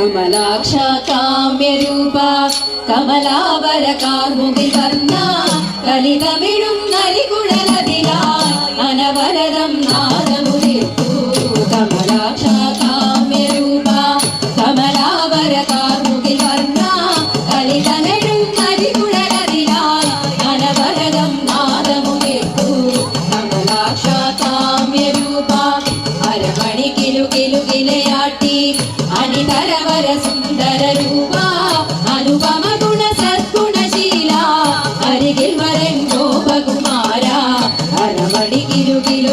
കമലാക്ഷ കാമ്യരൂപ കമലാവര കാർമുകിൽ വർണ കലിതമിഴും നരികുഴലതിലായി അനവരതം നാദമുദിർത്തു കമലാക്ഷ കാമ്യരൂപ കമലാവര കാർമുകിൽ വർണ കലിതമിഴും നരികുഴലതിലായി അനവരതം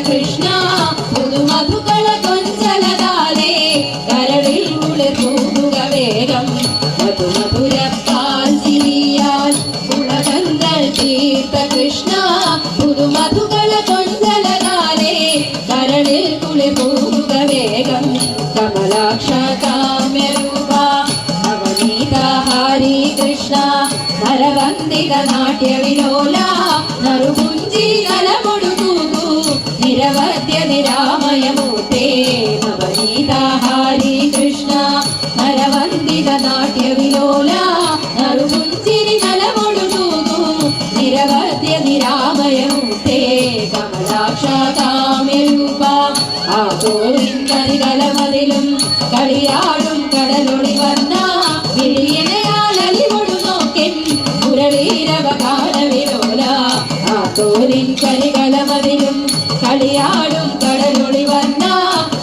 കൃഷ്ണ പുതുമധുക്കള കൊഞ്ചലതാലേ കരളിൽ കുളിർക്കുക വേഗം. മധുമധുര പാൽചിരിയാൽ പുളകങ്ങൾ തീർത്ത കൃഷ്ണ പുതുമധുക്കള കൊഞ്ചലതാലേ നരവന്ദിത നാട്യ വിലോല നറുപുഞ്ചി നലമൊടുകൂകു നിരവധ്യ നിരാമയമൂർത്തേ നവനീത ഹരി കൃഷ്ണ. നരവന്ദിത നാട്യ വിലോല നറുപുഞ്ചിരി നലമൊടുകൂകു നിരവധ്യ നിരാമയമൂർത്തേ കമലാക്ഷ കാമ്യരൂപ ആ തോളിൻ കരികലമതിലും കളിയാടും കടലൊളി വന്ന മുരളീരവ കാണവിലോല ആ തോലിൻ കരികലമതിലും കളിയാടും കടലൊളി വന്ന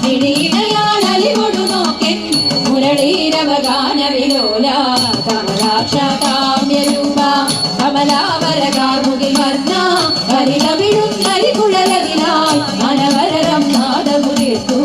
വിളിയനയാലലിവൊടു നോക്കൻ മുരളീരവ ഗാനവിലോല കമലാക്ഷ കാമ്യരൂപ കമലാവര കാർമുകിൽ വർണ ഹരിതമിഴും നരികുഴലതിലായി അനവരരം നാദമുതിർത്തു.